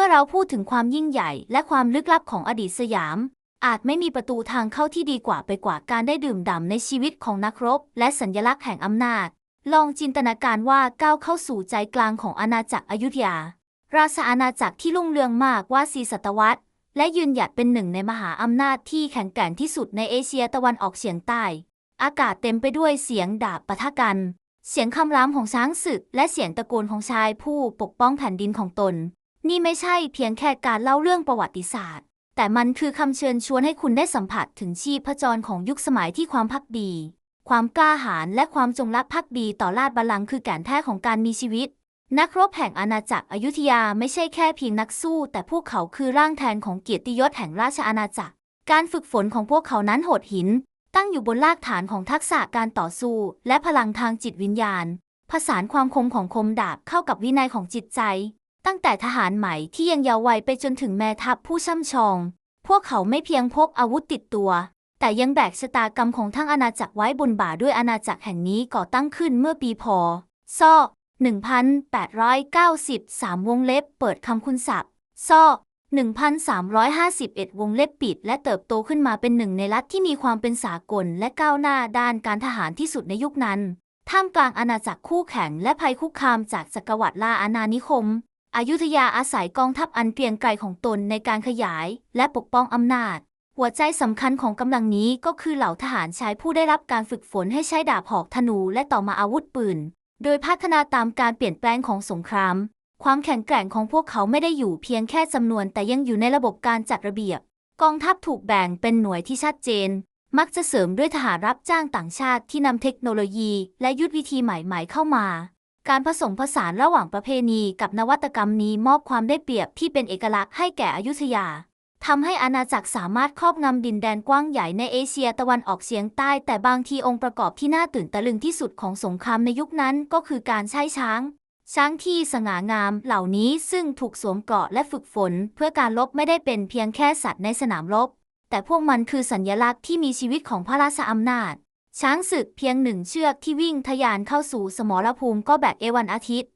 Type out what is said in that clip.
มื่อเราพูดถึงความยิ่งใหญ่และความลึกลับของอดีตสยาม อาจไม่มีประตูทางเข้าที่ดีกว่าไปกว่าการได้ดื่มด่ำในชีวิตของนักรบ และสัญลักษณ์แห่งอำนาจ ลองจินตนาการว่าก้าวเข้าสู่ใจกลางของอาณาจักรอยุธยา ราชอาณาจักรที่รุ่งเรืองมากกว่าสีศตวรรษ และยืนหยัดเป็นหนึ่งในมหาอำนาจที่แข็งแกร่งที่สุดในเอเชียตะวันออกเฉียงใต้ อากาศเต็มไปด้วยเสียงดาบปะทะกัน เสียงคำรามของช้างศึก และเสียงตะโกนของชายผู้ปกป้องแผ่นดินของตน นี่ไม่ใช่เพียงแค่การเล่าเรื่องประวัติศาสตร์ แต่มันคือคำเชิญชวนให้คุณได้สัมผัสถึงชีพจรของยุคสมัยที่ความพักดี ความกล้าหาญและความจงรักภักดีต่อราชบัลลังก์คือแก่นแท้ของการมีชีวิต นักรบแห่งอาณาจักรอยุธยาไม่ใช่แค่เพียงนักสู้ แต่พวกเขาคือร่างแทนของเกียรติยศแห่งราชอาณาจักร การฝึกฝนของพวกเขานั้นโหดหิน ตั้งอยู่บนรากฐานของทักษะการต่อสู้ และพลังทางจิตวิญญาณผสานความคมของคมดาบเข้ากับวินัยของจิตใจ ตั้งแต่ทหารใหม่ที่ยังเยาว์วัยไปจนถึงแม่ทัพผู้ช่ำชอง พวกเขาไม่เพียงพกอาวุธติดตัว แต่ยังแบกชะตากรรมของทั้งอาณาจักรไว้บนบ่าด้วยอาณาจักรแห่งนี้ก่อตั้งขึ้นเมื่อปีพศ1893 วงเล็บเปิดคำคุณศัพท์ซอ1,351 วงเล็บปิด และเติบโตขึ้นมาเป็นหนึ่งในรัฐที่มีความเป็นสากลและก้าวหน้าด้านการทหารที่สุดในยุคนั้น ท่ามกลางอาณาจักรคู่แข่งและภัยคุกคามจากจักรวรรดิลาอาณานิคม อยุธยาอาศัยกองทัพอันเกรียงไกรของตนในการขยายและปกป้องอำนาจ หัวใจสำคัญของกำลังนี้ก็คือเหล่าทหารชายผู้ได้รับการฝึกฝนให้ใช้ดาบหอกธนูและต่อมาอาวุธปืน โดยพัฒนาตามการเปลี่ยนแปลงของสงคราม ความแข็งแกร่งของพวกเขาไม่ได้อยู่เพียงแค่จำนวนแต่ยังอยู่ในระบบการจัดระเบียบ กองทัพถูกแบ่งเป็นหน่วยที่ชัดเจน มักจะเสริมด้วยทหารรับจ้างต่างชาติที่นำเทคโนโลยี และยุทธวิธีใหม่ๆเข้ามา การผสมผสานระหว่างประเพณีกับนวัตกรรมนี้มอบความได้เปรียบที่เป็นเอกลักษณ์ให้แก่อยุธยาทำให้อาณาจักรสามารถครอบงำดินแดนกว้างใหญ่ในเอเชียตะวันออกเฉียงใต้ แต่บางทีองค์ประกอบที่น่าตื่นตะลึงที่สุดของสงครามในยุคนั้นก็คือการใช้ช้าง ช้างที่สง่างามเหล่านี้ซึ่งถูกสวมเกราะและฝึกฝน เพื่อการลบไม่ได้เป็นเพียงแค่สัตว์ในสนามรบ แต่พวกมันคือสัญญลักษณ์ที่มีชีวิตของพระราชอำนาจ ช้างศึกเพียงหนึ่งเชือกที่วิ่งทะยานเข้าสู่สมรภูมิก็แบกเอวันอาทิตย์